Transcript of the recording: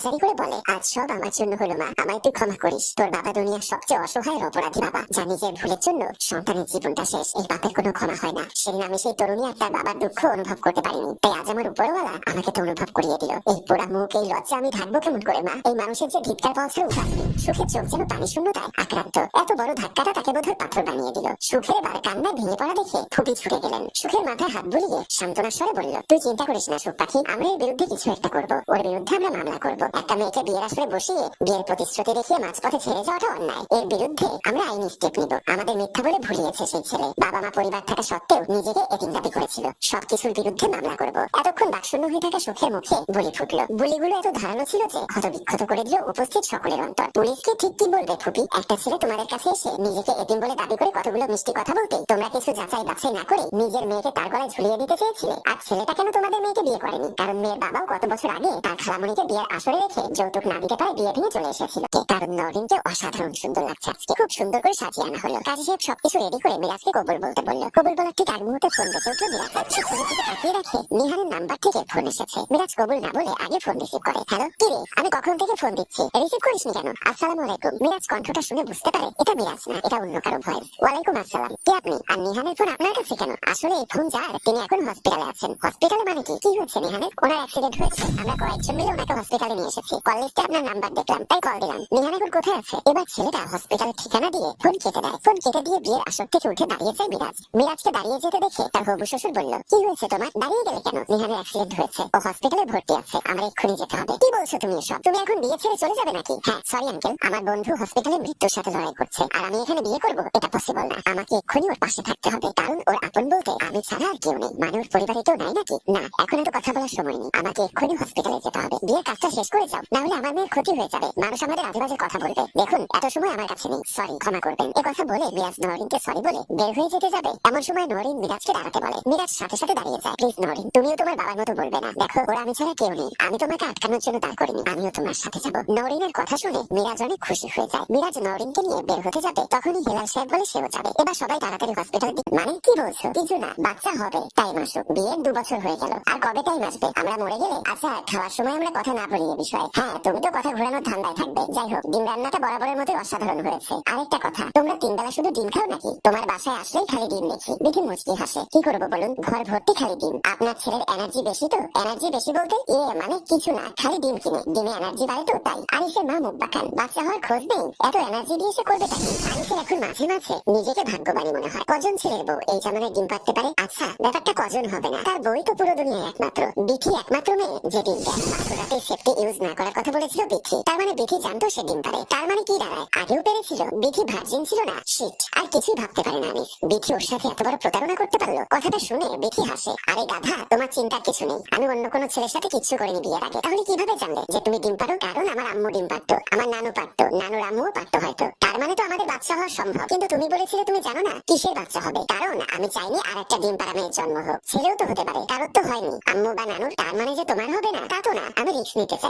হাজারি করে বলে, আজ সব আমার জন্য হলো মা। আমায় তুই ক্ষমা করিস। তোর বাবা দুনিয়ার সবচেয়ে অসহায়ের অপরাধী বাবা, যা নিজের ভুলের জন্য সন্তানের জীবনটা শেষ। এই বাপের কোনো ক্ষমা হয় না। সেদিন আমি সেই তরুণী আর তার বাবার দুঃখ অনুভব করতে পারিনি। তাই আজ আমার উপরওয়ালা আমাকে তো অনুভব করিয়ে দিল। এই পোড়া মুখ, এই লজ্জা আমি ঢাকবো কেমন করে, মা? এই মানুষের যে ধিক্কার পাওয়া উপায় নেই। সুখের চোখ যেন পানি শূন্যতায় আক্রান্ত। এত বড় ধাক্কাটা তাকে বোধহয় পাথর বানিয়ে দিল। সুখের এবার কান্নায় ভেঙে পড়া দেখে ফুপি ছুটে গেলেন। সুখের মাথায় হাত বুলিয়ে সান্ত্বনার স্বরে বলল, তুই চিন্তা করিস না, সুখ পাখি। আমরা এর বিরুদ্ধে কিছু একটা করব। ওর বিরুদ্ধে আমরা মামলা করব। একটা মেয়েকে বিয়ের আসরে বসিয়ে বিয়ের প্রতিশ্রুতি দেখিয়ে মাঝপথে ছেড়ে যাওয়াটা অন্যায়। এর বিরুদ্ধে আমরা আইনি স্টেপ নিব। আমাদের মিথ্যা বলে ভুলিয়েছে সেই ছেলে। বাবা মা পরিবার থাকা সত্ত্বেও নিজেকে এতিম দাবি করেছিল। সবকিছুর বিরুদ্ধে মামলা করব। এতক্ষণ বাকশূন্য হয়ে থাকা সুখের মুখে বুলি ফুটলো। বুলিগুলো এত ধারালো ছিল যে হতবিক্ষত করে দিল উপস্থিত সকলের অন্তর। পুলিশকে ঠিক কি বলবে ফুপি? একটা ছেলে তোমাদের কাছে এসে নিজেকে এতিম বলে দাবি করে কতগুলো মিষ্টি কথা বলতে, তোমরা কিছু যাচাই বাছাই না করে নিজের মেয়েকে তার গলায় ঝুলিয়ে দিতে চেয়েছিলে? আর ছেলেটা কেন তোমাদের মেয়েকে বিয়ে করেনি? কারণ মেয়ের বাবাও কত বছর আগে তার খালামণিকে বিয়ের আসরে রেখে যৌতুক না দিতে পারে, বিয়ে ভেঙে চলে এসেছিল। কারণ নরিনকে অসাধারণ সুন্দর লাগছে আজকে। খুব সুন্দর করে সাজিয়ে আনা হলো। কাজী সাহেব সবকিছু রেডি করে মিরাজকে কবুল বলতে বলল। কবুল বলার ঠিক আগ মুহূর্তে ফোন বেঁচে উঠল মিরাজ। শিক্ষকের দিকে তাকিয়ে রাখে নিহারের নাম্বার থেকে ফোন এসেছে। মিরাজ কবুল না বলে আগে ফোন রিসিভ করে। হ্যালো কি রে? আমি কখন থেকে ফোন দিচ্ছি? রিসিভ করিসনি কেন? আসসালামু আলাইকুম। মিরাজ কণ্ঠটা শুনে বুঝতে পারে এটা মিরাজ না, এটা অন্য কারও ভয়েস ওয়ালাইকুম আসসালাম। কে আপনি? আর নিহানের ফোন আপনার কাছে কেন? আসলে এই ফোন যার, তিনি এখন হসপিটালে আছেন। হসপিটালে মানে কি? কি হয়েছে নিহানের ওনার অ্যাক্সিডেন্ট হয়েছে। আমরা কয়েকজন মিলে ওনাকে হসপিটালে নিয়ে এসেছি। কল আপনার নাম্বার দেখলাম, তাই কল দিলাম। নিহান এখন কোথায় আছে? এবার ছেলেটা হসপিটালের ঠিকানা দিয়ে ফোন কেটে দেয়। ফোন কেটে দিয়ে বিয়ের আসর থেকে উঠে দাঁড়িয়ে যায় মিরাজ। মিরাজকে দাঁড়িয়ে যেতে দেখে তার হবু শ্বশুর বলল, কি হয়েছে তোমার? দাঁড়িয়ে গেলে কেন? নিহানের অ্যাক্সিডেন্ট হয়েছে। ও হসপিটালে ভর্তি আছে। আমার এক্ষুনি যেতে হবে। কি বলছো তুমি এসব? তুমি এখন বিয়ে ছেড়ে চলে যাবে নাকি? হ্যাঁ সরি আঙ্কেল আমার বন্ধু হসপিটালে মৃত্যুর সাথে লড়াই করছে। আর আমি এখানে বিয়ে করব? এটা পসিবল না। আমাকে এক্ষুনি ওর পাশে থাকতে হবে। কারণ ওর আপন বলতে আমি ছাড়া কেউ নেই। মানে ওর পরিবারে কেউ নাই নাকি? না, এখন এত কথা বলার সময় নেই। আমাকে এক্ষুনি হসপিটালে যেতে হবে। বিয়ের কাজটা শেষ করে যাও। না আমার মেয়ের ক্ষতি হয়ে যাবে। মানুষ আমাদের আজে বাজে কথা বলবে। দেখুন, এত সময় আমার কাছে নেই। সরি ক্ষমা করবেন। এ কথা বলে মিরাজ নরিনকে সরি বলে বের হয়ে যেতে যাবে। এমন সময় নরিন মিরাজকে দাঁড়াতে বলে। মিরাজ সাথে সাথে দাঁড়িয়ে যায়। প্লিজ নরিন, তুমিও তোমার বাবার মতো বলবে না। দেখো, ওরা আমি ছাড়া কেউ নেই। আমি তোমাকে আটকানোর জন্য দাঁড় করিনি। আমিও তোমার সাথে যাব। নরিনের কথা শুনে মিরাজ অনেক খুশি হয়ে যায়। মিরাজ নরিনকে নিয়ে বের হতে যাবে। তখনই হেলাল সাহেব বলে সেও যাবে। এবার সবাই তাড়াতাড়ি হসপিটাল মানে কি বলছো? কিছু না। বাচ্চা হবে টাইম আসুক বিয়ের দু বছর হয়ে গেল, আর কবে টাইম আসবে? আমরা মরে গেলে? আচ্ছা খাওয়ার সময় আমরা কথা না বলি এ বিষয়ে। হ্যাঁ তুমি তো কথা ঘোরানোর ধান্দায় থাকবে। যাই হোক ডিম রান্নাটা বরাবরের মতো অসাধারণ হয়েছে। আরেকটা কথা, তোমরা তিন বেলা শুধু ডিম খাও নাকি? তোমার বাসায় আসলেই খালি ডিম দেখি। দেখি মুচকি হাসে। কি করব বলুন? ঘর ভর্তি খালি ডিম। আপনার ছেলের এনার্জি বেশি তো? এনার্জি বেশি বলতে ইয়ে মানে কিছু না, খালি ডিম কিনে। ডিমে এনার্জি বাড়ে তো তাই। আরিসের মা মুখ বাঁকান। বাচ্চা হওয়ার খোঁজ নেই। এত এনার্জি দিয়ে সে করবে তাকে আরিসের এখন মাঝে মাঝে নিজেকে ভাগ্যবানী মনে হয়। কজন ছেলের বউ এই জামানায় ডিম পাততে পারে? আচ্ছা ব্যাপারটা কজন হবে না? তার বই তো পুরো দুনিয়ায় একমাত্র। বিথি একমাত্র মেয়ে যে ডিম সেফটি ইউজ না করার কথা বলেছিল বিথি। তার মানে বিথি জানতো সে পারে তার মানে কি দাঁড়ায়? আগেও পেরেছিল, বিথি ভার্জিন ছিল না? শিট আর কিছুই ভাবতে পারে না আমি ওর সাথে এত বড় প্রতারণা করতে পারল? কথাটা শুনে বিথি হাসে। আরে গাধা, তোমার চিন্তার কিছু নেই। আমি অন্য কোনো ছেলের সাথে কিচ্ছু করিনি বিয়ের আগে। তাহলে কীভাবে জানলে যে তুমি ডিম পারো কারণ আমার আম্মু ডিম পারতো আমার নানু পারতো নানুর আম্মুও পারতো হয়তো। তার মানে তো আমাদের বাচ্চা হওয়া সম্ভব। কিন্তু তুমি বলেছিলে তুমি জানো না কিসের বাচ্চা হবে। কারণ আমি চাইনি আর একটা ডিম পাড়া জন্ম হোক। ছেলেও তো হতে পারে কারোর তো হয়নি। আম্মু বা নানুর তার মানে যে তোমার হবে না, তা তো না। আমি রিস্ক নিতে চাই।